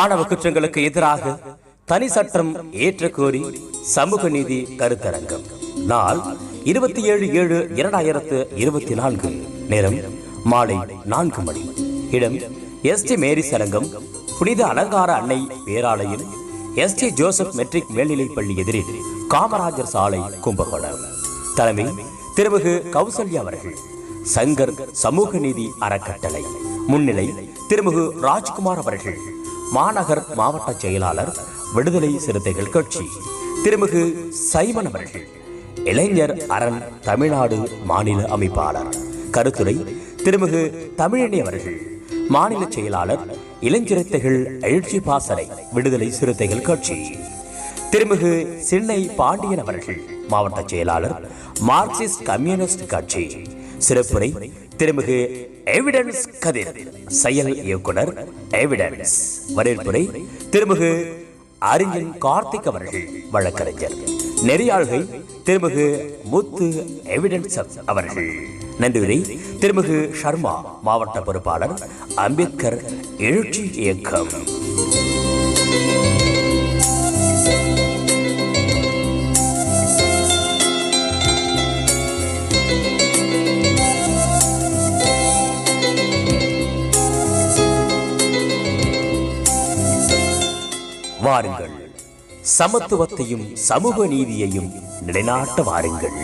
ஆணவ குற்றங்களுக்கு எதிராக தனி சட்டம் ஏற்ற கோரி சமூக நீதி கருத்தரங்கம். நாள் இருபத்தி ஏழு ஏழு இரண்டாயிரத்து இருபத்தி நான்கு. நேரம் மாலை நான்கு மணி. இடம் எஸ்டி மேரி சரங்கம் புனித அலங்கார அன்னை பேராலயம் எஸ்டி ஜோசப் மெட்ரிக் மேல்நிலைப் பள்ளி எதிரில் காமராஜர் சாலை கும்பகோணம். தலைமை திருமிகு கௌசல்யா அவர்கள் சங்கர் சமூக நீதி அறக்கட்டளை. முன்னிலை திருமிகு ராஜ்குமார் அவர்கள் மாநகர் மாவட்ட செயலாளர் விடுதலை சிறுத்தைகள் கட்சி. திருமிகு சைமன் அவர்கள் இளைஞர் அரண் தமிழ்நாடு மாநில அமைப்பாளர். கருத்துரை திருமிகு தமிழினி அவர்கள் மாநில செயலாளர் இளஞ்சிறுத்தைகள் எழுச்சி பாசறை விடுதலை சிறுத்தைகள் கட்சி. திருமிகு சின்னை பாண்டியன் அவர்கள் மாவட்ட செயலாளர் மார்க்சிஸ்ட் கம்யூனிஸ்ட் கட்சி. சிறப்புரை திருமிகு எவிடன்ஸ் கதிர். செயல் இயக்குனர் எவிடன்ஸ் வரவேற்புரை திருமிகு அறிஞன் கார்த்திக் அவர்கள் வழக்கறிஞர். நெறியாள்கை திருமிகு முத்து எவிடன்ஸ் அவர்கள். நன்றியுரை திருமிகு சர்மா மாவட்ட பொறுப்பாளர் அம்பேத்கர் எழுச்சி இயக்கம். வாருங்கள். சமத்துவத்தையும் சமூக நீதியையும் நிலைநாட்ட வாருங்கள்.